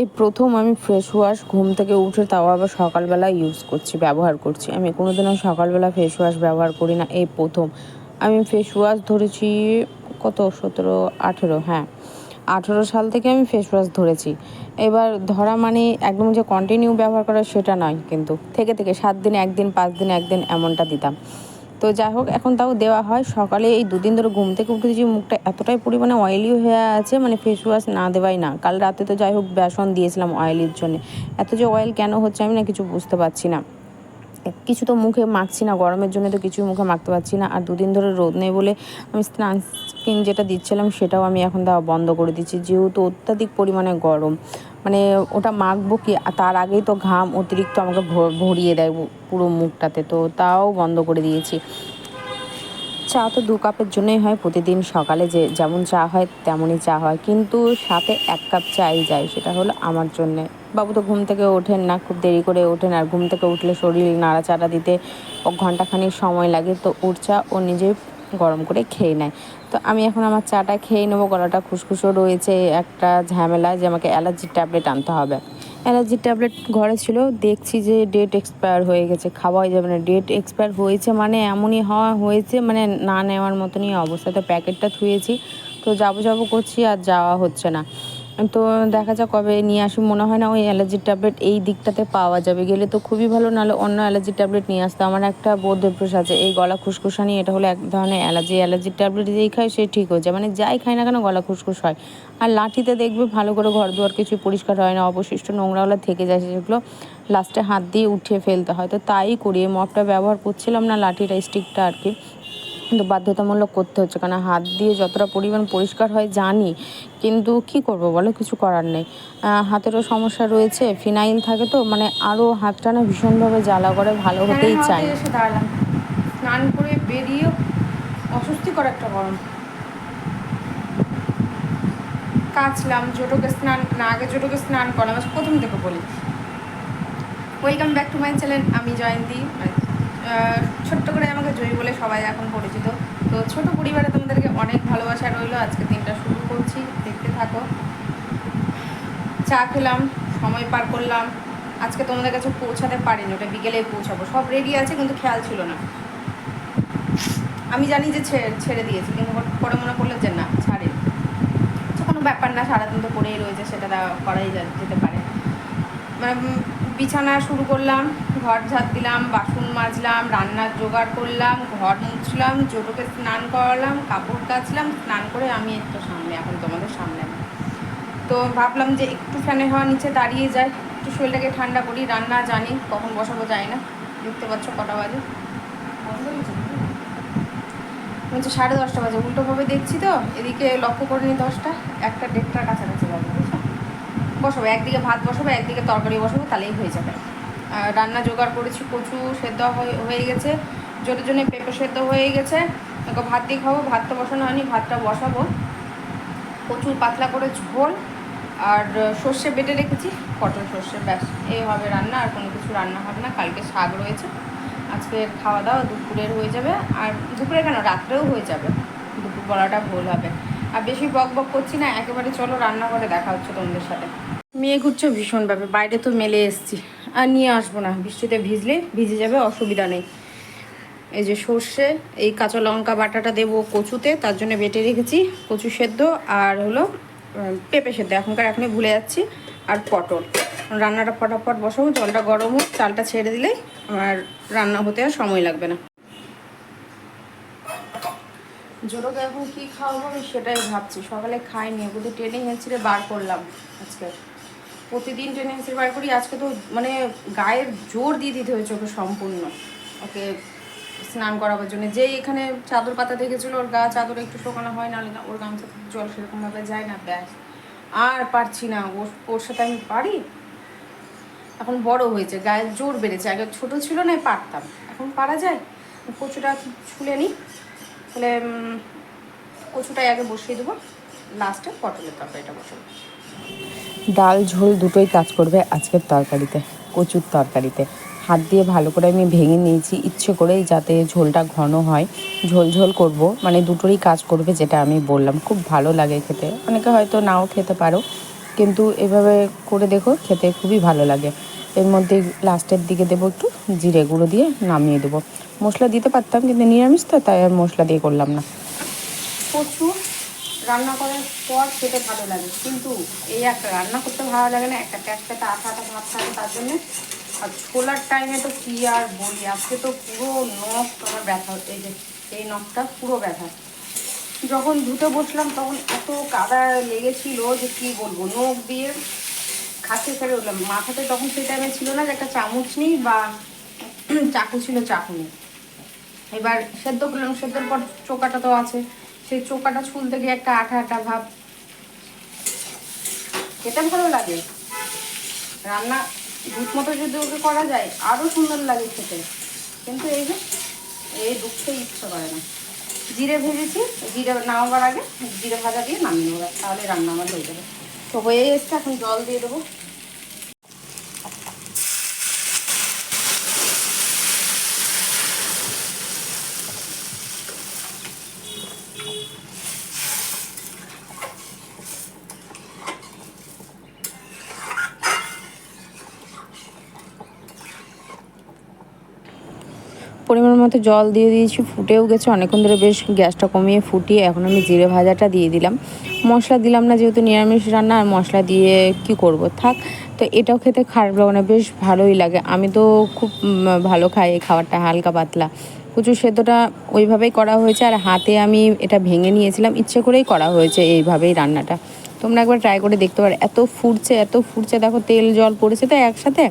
এই প্রথম আমি ফ্রেশ ওয়াশ ঘুম থেকে উঠে তাও আবার সকালবেলা ইউজ করছি, ব্যবহার করছি। আমি কোনো দিনও সকালবেলা ফেস ওয়াশ ব্যবহার করি না, এই প্রথম। আমি ফেস ওয়াশ ধরেছি কত? সতেরো, আঠেরো হ্যাঁ। আঠেরো সাল থেকে আমি ফেস ওয়াশ ধরেছি। এবার ধরা মানে একদম যে কন্টিনিউ ব্যবহার করা সেটা নয় কিন্তু, থেকে থেকে সাত দিন, একদিন, পাঁচ দিন, একদিন এমনটা দিতাম। তো যাই হোক, এখন তাও দেওয়া হয়। সকালে এই দুদিন ধরে ঘুম থেকে উঠে যে মুখটা এতটাই পরিমাণে অয়েলি হয়ে আছে মানে ফেস ওয়াশ না দেওয়াই না। কাল রাতে তো যাই হোক, বেসন দিয়েছিলাম অয়েলির জন্য। এত যে অয়েল কেন হচ্ছে আমি না কিছু বুঝতে পারছি না। কিছু তো মুখে মাখছি না, গরমের জন্য তো কিছুই মুখে মাখতে পারছি না। আর দুদিন ধরে রোদ নেই বলে আমি স্কিন যেটা দিচ্ছিলাম, সেটাও আমি এখন দেওয়া বন্ধ করে দিচ্ছি, যেহেতু অত্যাধিক পরিমাণে গরম। মানে ওটা মাখবো কি তার আগেই তো ঘাম অতিরিক্ত আমাকে ভরিয়ে দেয় পুরো মুখটাতে, তো তাও বন্ধ করে দিয়েছি। চা তো দু কাপের জন্যই হয়, প্রতিদিন সকালে যে, যেমন চা হয়, তেমনই চা হয়। কিন্তু সাথে এক কাপ চাই যায়, সেটা হলো আমার জন্যে। বাবু তো ঘুম থেকে ওঠেন না, খুব দেরি করে ওঠেন, আর ঘুম থেকে উঠলে শরীর নাড়াচাড়া দিতে ও ঘন্টাখানিক সময় লাগে, তো ওর চা ও নিজেই গরম করে খেয়ে নেয়। তো আমি এখন আমার চাটা খেয়ে নেব, গলাটা খুসখুসো রয়েছে, একটা ঝামেলা যে আমাকে অ্যালার্জির ট্যাবলেট আনতে হবে। অ্যালার্জির ট্যাবলেট ঘরে ছিল, দেখছি যে ডেট এক্সপায়ার হয়ে গেছে, খাওয়াই যাবে না। ডেট এক্সপায়ার হয়েছে মানে এমনই হওয়া হয়েছে মানে না নেওয়ার মতনই অবস্থা। তো প্যাকেটটা থুয়েছি তো যাব যাব করছি আর যাওয়া হচ্ছে না। তো দেখা যাক কবে নিয়ে আসি মনে হয় না ওই অ্যালার্জির ট্যাবলেট এই দিকটাতে পাওয়া যাবে। গেলে তো খুবই ভালো, নাহলে অন্য অ্যালার্জির ট্যাবলেট নিয়ে আসতে। আমার একটা বোধ অভ্যাস আছে, এই গলা খুসখুসানি, এটা হলো এক ধরনের অ্যালার্জি অ্যালার্জির ট্যাবলেট যেই খায়, সে ঠিক হয়ে যায়। মানে যাই খায় না কেন গলা খুসখুস হয়। আর লাঠিতে দেখবে ভালো করে ঘর দুয়ার কিছু পরিষ্কার হয় না। অবশিষ্ট নোংরাগুলো থেকে যায় সেগুলো লাস্টে হাত দিয়ে উঠিয়ে ফেলতে হয়। তো তাই করি। এই মপটা ব্যবহার করছিলাম না, লাঠিটা স্টিকটা আর কি। কিন্তু বাধ্যতামূলক করতে হচ্ছে। কারণ হাত দিয়ে যতটা পরিমাণ পরিষ্কার হয় জানি কিন্তু কি করব বলো? কিছু করার নেই। হাতেরও সমস্যা রয়েছে ফিনাইল থাকে তো মানে আরও হাতটা না ভীষণভাবে জ্বালা করে ভালো হতেই চাই স্নান করে বেরিয়ে অস্বস্তিকর একটা গরম। কাচলাম জোটোকে স্নান না আগে জোটোকে স্নান করলাম প্রথম থেকে বলি। Welcome back to my channel আমি জয়ন্তী মানে ছোট্ট করে আমাকে জয়ী বলে সবাই এখন পরিচিত। তো ছোট পরিবারে তোমাদেরকে অনেক ভালোবাসা রইল। আজকে দিনটা শুরু করছি। দেখতে থাকো। চা খেলাম, সময় পার করলাম। আজকে তোমাদের কাছে পৌঁছাতে পারিনি। ওটা বিকেলে পৌঁছাবো। সব রেডি আছে, কিন্তু খেয়াল ছিল না। আমি জানি যে ছেড়ে দিয়েছি, কিন্তু পরে মনে করল যে না ছাড়ে কোনো ব্যাপার না, সারাদিন তো পড়েই রয়েছে, সেটা করাই যেতে পারে। মানে বিছানা শুরু করলাম, ঘর ঝাঁট দিলাম, বাসন মাজলাম, রান্নার জোগাড় করলাম, ঘর মুছলাম, জোটোকে স্নান করালাম, কাপড় কাচলাম, স্নান করে আমি একটু সামনে, এখন তোমাদের সামনে তো ভাবলাম যে একটু ফ্যানের হওয়া নিচে দাঁড়িয়ে যায় একটু শরীরটাকে ঠান্ডা করি, রান্না জানি, কখন বসাবো যায় না, দেখতে পাচ্ছ কটা বাজে। বলছে সাড়ে দশটা বাজে, উল্টোভাবে দেখছি তো, এদিকে লক্ষ্য করে নি দশটা, একটা দেড়টার কাছাকাছি বাজে। বসাবো, একদিকে ভাত বসাবো, একদিকে তরকারি বসাবো, তাহলেই হয়ে যাবে। রান্না জোগাড় করেছি, কচু সেদ্ধ হয়ে গেছে জোরের জন্য পেঁপে সেদ্ধ হয়ে গেছে ভাত দিয়ে খাব, ভাতটা বসানো হয়নি, ভাতটা বসাবো। প্রচুর পাতলা করে ঝোল, আর সর্ষে বেটে রেখেছি, পটল সর্ষে, ব্যাস এই হবে রান্না, আর কোনো কিছু রান্না হবে না, কালকে শাক রয়েছে, আজকে খাওয়া দাওয়া দুপুরের হয়ে যাবে, আর দুপুরে কেন? রাত্রেও হয়ে যাবে, দুপুর বলাটা ভুল হবে। আর বেশি বক বক করছি না, একেবারে চলো রান্না করে দেখা হচ্ছে তোমাদের সাথে। মেয়ে ঘুরছে ভীষণভাবে বাইরে তো মেলে এসছি। আর নিয়ে আসব না, বৃষ্টিতে ভিজলে ভিজে যাবে, অসুবিধা নেই। এই যে সর্ষে, এই কাঁচা লঙ্কা বাটাটা দেবো কচুতে, তার জন্য বেটে রেখেছি কচু সেদ্ধ আর হলো পেঁপে সেদ্ধ। এখনকার এখনই ভুলে যাচ্ছি। আর পটল। রান্নাটা ফটাফট বসাবো, জলটা গরম হোক, চালটা ছেড়ে দিলেই আমার রান্না হতে আর সময় লাগবে না। জোরোকে এখন কী খাওয়াবো আমি সেটাই ভাবছি। সকালে খাইনি ওকে ট্রেনে হেঁচড়ে বার করলাম আজকে। প্রতিদিন ট্রেনে হেঁচড়ে বার করি, আজকে তো মানে গায়ের জোর দিয়ে দিতে হয়েছে ওকে সম্পূর্ণ। ওকে স্নান করাবার জন্য। যেই এখানে চাদর পাতা দেখেছিল ওর গা চাদর একটু শোকানো হয় না, ওর গামছা জল সেরকমভাবে যায় না, ব্যাস। আর পারছি না, ওর ওর সাথে আমি পারি? এখন বড় হয়েছে গায়ের জোর বেড়েছে। আগে ছোট ছিল না পারতাম। এখন পারা যায়? কচুটা ছুলে নিই। তাহলে কচুটাই আগে বসিয়ে দেবো। লাস্টে পটলের তরকারিটা বসাবো। ডাল, ঝোল দুটোই কাজ করবে আজকের তরকারিতে, কচুর তরকারিতে। হাত দিয়ে ভালো করে আমি ভেঙে নিয়েছি, ইচ্ছে করেই যাতে ঝোলটা ঘন হয়। ঝোল ঝোল করব মানে দুটোরই কাজ করবে যেটা আমি বললাম। খুব ভালো লাগে খেতে। অনেকে হয়তো নাও খেতে পারো, কিন্তু এভাবে করে দেখো, খেতে খুবই ভালো লাগে। এর মধ্যে লাস্টের দিকে দেবো একটু জিরে গুঁড়ো দিয়ে নামিয়ে দেবো। মশলা দিতে পারতাম কিন্তু নিরামিষ তো, তাই আর মশলা দিয়ে করলাম না। কচু রান্না করার পর খেতে ভালো লাগে, কিন্তু এই একটা রান্না করতে ভালো লাগে না, একটা প্যাটা আঠা আঠা ভাব থাকে তার জন্যে। আর ছোলার টাইমে তো কী আর বলি, আজকে তো পুরো নখ, আমার ব্যথা, এই যে, এই নখটা পুরো ব্যথা। যখন ধুতে বসলাম তখন এত কাদা লেগেছিল যে কি বলব, নখ দিয়ে খাচ্ছে ফেলে উঠলাম। মাথাতে তখন সেই টাইমে ছিল না যে একটা চামচ নিই বা চাকু ছিল চাকু নেই এবার সেদ্ধ করলাম, সেদ্ধর পর চোকাটা তো আছে। সেই চোকাটা ছুলতে গিয়ে একটা আঠা আঠা ভাব। খেতে ভালো লাগে। রান্না দুধ মতো যদি ওকে করা যায় আরও সুন্দর লাগে খেতে। কিন্তু এই যে, এই দুধতে ইচ্ছে করে না। জিরে ভেজেছি, জিরে নামাবার আগে জিরে ভাজা দিয়ে নামিয়ে নেব। তাহলে রান্না আমার হয়ে যাবে। তো হয়ে এসছে, এখন জল দিয়ে দেবো। পরিমাণ মতো জল দিয়ে দিয়েছি, ফুটেও গেছে। অনেকক্ষণ ধরে বেশ গ্যাসটা কমিয়ে ফুটিয়ে এখন আমি জিরে ভাজাটা দিয়ে দিলাম। মশলা দিলাম না যেহেতু নিরামিষ রান্না, আর মশলা দিয়ে কি করব? থাক, তো এটাও খেতে খারাপ লাগে না, বেশ ভালোই লাগে। আমি তো খুব ভালো খাই এই খাবারটা, হালকা পাতলা। কচু সেদ্ধটা ওইভাবেই করা হয়েছে, আর হাতে আমি এটা ভেঙে নিয়েছিলাম। ইচ্ছে করেই করা হয়েছে এইভাবেই রান্নাটা। তোমরা একবার ট্রাই করে দেখতে পারো। এত ফুটছে এত ফুটছে, দেখো তেল জল পড়েছে তো একসাথে।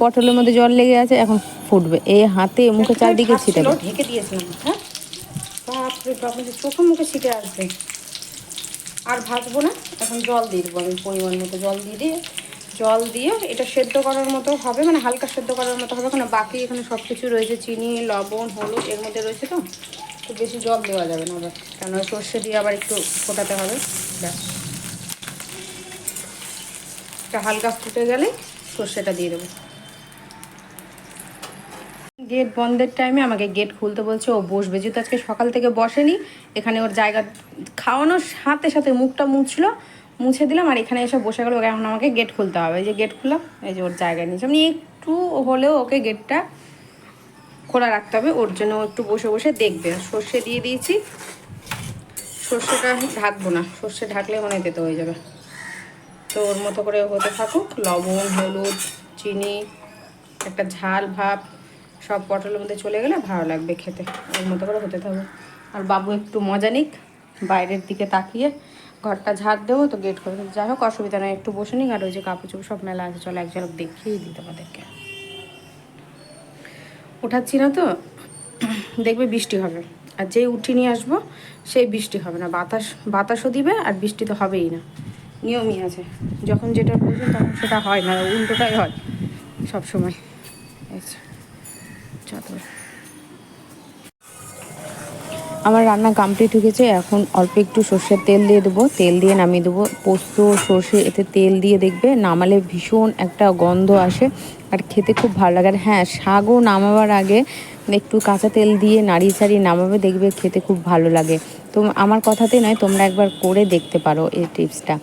পটলের মধ্যে জল লেগে আছে এখন ফুটবে। এই হাতে মুখে চারদিকে ছিটে। ঢেকে দিয়েছিলাম হ্যাঁ? বাপরে চোখে মুখে ছিটে আসবে। আর ভাজবো না এখন জল দিয়ে দেবো আমি পরিমাণ মতো জল দিয়ে দিয়ে জল দিয়ে এটা সেদ্ধ করার মতো হবে মানে হালকা সেদ্ধ করার মতো হবে কারণ বাকি এখানে সব কিছু রয়েছে চিনি লবণ হলুদ এর মধ্যে রয়েছে তো। তো বেশি জল দেওয়া যাবে না আবার কেন সর্ষে দিয়ে আবার একটু ফোটাতে হবে ব্যাস। এটা হালকা ফুটে গেলে সর্ষেটা দিয়ে দেবো। গেট বন্ধের টাইমে আমাকে গেট খুলতে বলছে, ও বসবে। যেহেতু আজকে সকাল থেকে বসেনি, এখানে ওর জায়গা খাওয়ানোর সাথে সাথে মুখটা মুছলো, মুছে দিলাম আর এখানে এসে বসে গেলো। এখন আমাকে গেট খুলতে হবে। এই যে গেট খুললাম, এই যে ওর জায়গায় নিয়েছে আমি একটু হলেও ওকে গেটটা খোলা রাখতে হবে। ওর জন্য একটু বসে বসে দেখবে। সর্ষে দিয়ে দিয়েছি। সর্ষেটা ঢাকবো না। সর্ষে ঢাকলে মনে তেতো হয়ে যাবে। তো ওর মতো করে হতে থাকুক। লবণ, হলুদ, চিনি, একটা ঝাল ভাব। সব পটলের মধ্যে চলে গেলে ভালো লাগবে খেতে। ওর মতো করে হতে থাকবে আর বাবু একটু মজা নিক বাইরের দিকে তাকিয়ে ঘরটা ঝাড় দেবো তো গেট করে। যাই হোক অসুবিধা নয় একটু বসে নিক। আর ওই যে কাপড় সব মেলা আছে চলো এক ঝলক দেখিয়েই দিই তোমাদেরকে। উঠাচ্ছি না তো? দেখবে বৃষ্টি হবে। আর যেই উঠি নিয়ে আসব সেই বৃষ্টি হবে না। বাতাস বাতাসও দিবে আর বৃষ্টি তো হবেই না। নিয়মই আছে। যখন যেটা প্রয়োজন তখন সেটা হয় না উল্টোটাই হয় সব সময় যে, চাদর। আমার রান্না কমপ্লিট হয়ে গেছে, এখন অল্প একটু সর্ষের তেল দিয়ে দেবো। তেল দিয়ে নামিয়ে দেবো। পোস্ত, সর্ষে, এতে তেল দিয়ে দেখবে, নামালে ভীষণ একটা গন্ধ আসে আর খেতে খুব ভালো লাগে। আর হ্যাঁ শাকও নামাবার আগে একটু কাঁচা তেল দিয়ে নাড়িয়ে চাড়িয়ে নামাবে, দেখবে খেতে খুব ভালো লাগে। তো আমার কথাতে নয়, তোমরা একবার করে দেখতে পারো এই টিপসটা।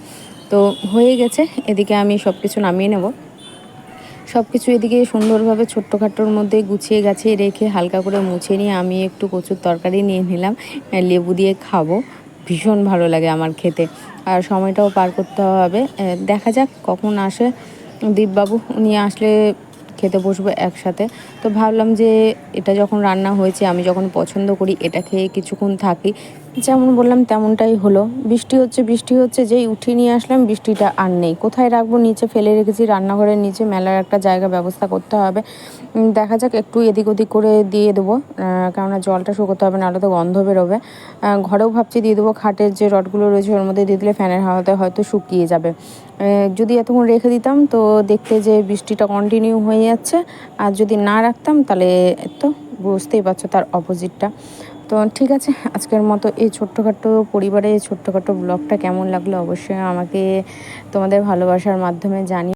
তো হয়ে গেছে, এদিকে আমি সব কিছু নামিয়ে নেব। সব কিছু এদিকে সুন্দরভাবে ছোট্টখাটোর মধ্যে গুছিয়ে গাছিয়ে রেখে হালকা করে মুছে নিয়ে আমি একটু কচুর তরকারি নিয়ে নিলাম লেবু দিয়ে খাব। ভীষণ ভালো লাগে আমার খেতে। আর সময়টাও পার করতে হবে। দেখা যাক কখন আসে দীপবাবু। উনি আসলে খেতে বসবো একসাথে। তো ভাবলাম যে এটা যখন রান্না হয়েছে, আমি যখন পছন্দ করি, এটা খেয়ে কিছুক্ষণ থাকি। যেমন বললাম তেমনটাই হলো। বৃষ্টি হচ্ছে বৃষ্টি হচ্ছে, যেই উঠিয়ে নিয়ে আসলাম, বৃষ্টিটা আর নেই। কোথায় রাখব? নিচে ফেলে রেখেছি, রান্নাঘরের নিচে মেলার একটা জায়গা ব্যবস্থা করতে হবে। দেখা যাক, একটু এদিক ওদিক করে দিয়ে দেবো। কেননা জলটা শুকোতে হবে, নাহলে তো গন্ধ বেরোবে। ঘরেও ভাবছি দিয়ে দেবো, খাটের যে রডগুলো রয়েছে, ওর মধ্যে দিয়ে দিলে ফ্যানের হাওয়াতে হয়তো শুকিয়ে যাবে। যদি এতক্ষণ রেখে দিতাম, তো দেখতে যে বৃষ্টিটা কন্টিনিউ হয়ে যাচ্ছে, আর যদি না রাখতাম, তাহলে তো বুঝতেই পারছ তার অপোজিটটা তো ঠিক আছে, আজকের মতো এই ছোট্টখাটো পরিবারে এই ছোট্টখাটো ব্লগটা কেমন লাগল অবশ্যই আমাকে তোমাদের ভালোবাসার মাধ্যমে জানি